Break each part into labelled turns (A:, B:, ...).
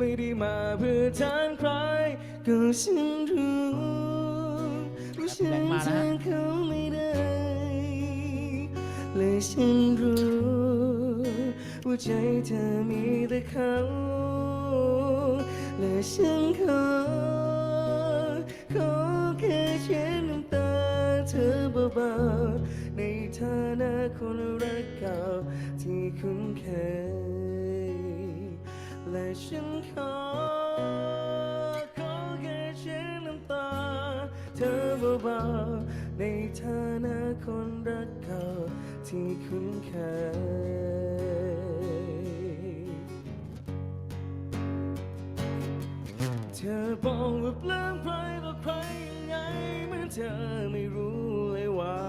A: ม่ได้มาเพื่อทางใครก็ฉันรู้ว่าฉันทาเขาไม่ได้และฉันรู้ว่าใจเธอมีแต่เขาและฉันขอขอแค่เช็ดน้ำตาเธอเบาๆในฐานะคนรักเก่าที่คุ้นเคย ฉันขอ ขอแค่เช็ดน้ำตา เธอเบาๆในฐานะคนรักเก่าที่คุ้นเคย เธอบอกว่าเปลืองใครต่อใครยังไงเหมื่อนเธอไม่รู้เลยว่า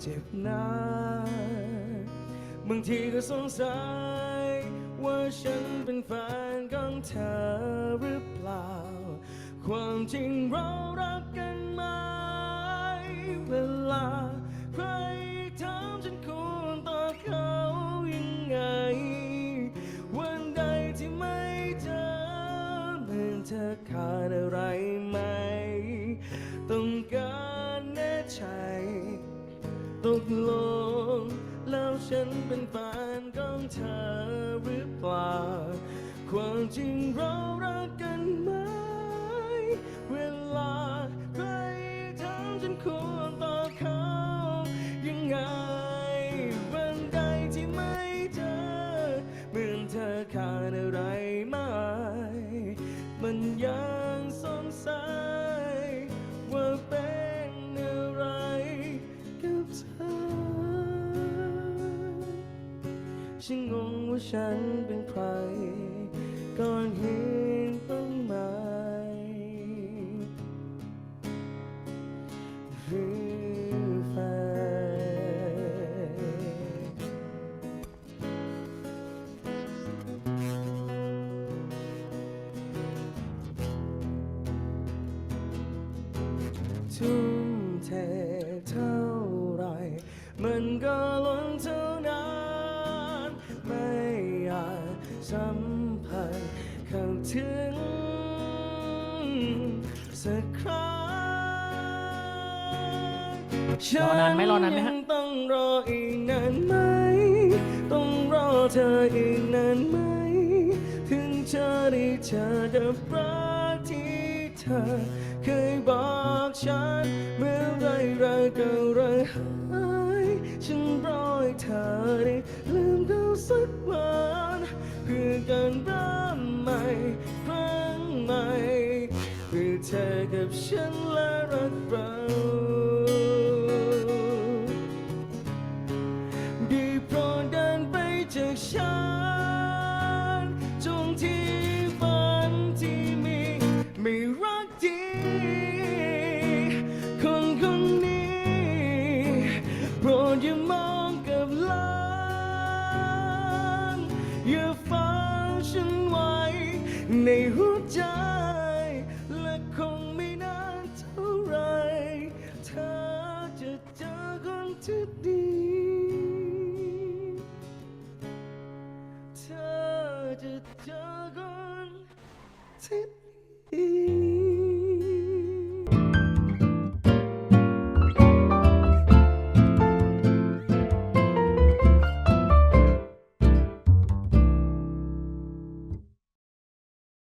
A: เจ็บนานบางทีก็สงสัย ว่าฉันเป็นแฟนของเธอหรือเปล่า ความจริงเรารักกันไหมเวลา ใครถามฉันควรตอบเขายังไง วันใดที่ไม่เจอเหมือนเธอขาดอะไรไหม ต้องการแน่ใจตกลง แล้วฉันเป็นแฟนของเธอหรือเปล่า ความจริงเรารักกันไหม เวลาใครถามฉันควรต่อเขา ยังไงวันใดที่ไม่เจอเหมือนเธอขาดอะไรไหมมันยังสงสัยว่าเป็น ฉันงงว่าฉันเป็นใครก่อนเห็นต้นไม้หรือแฟทุ่มเทเท่าไร มันก็ล้นเท่า สัมผัสเข้าถึงสักครั้ง
B: รอนานไหมรอนานไหมฮะ
A: ฉัยังต้องรออีกนานไหม ต้องรอเธออีกนานไหม ถึงจะได้เจอกับรักที่เธอ เคยบอกฉัน เมื่อไรรักก็รักหายฉันรอให้เธอได้ลืมเขาสักวัน การเริ่มใหม่ครั้งใหม่เพื่อเธอกับฉันและรักเรา ในหัวใจ และคงไม่นานเท่าไร เธอจะเจอคนที่ดี เธอจะเจอคนที่ดี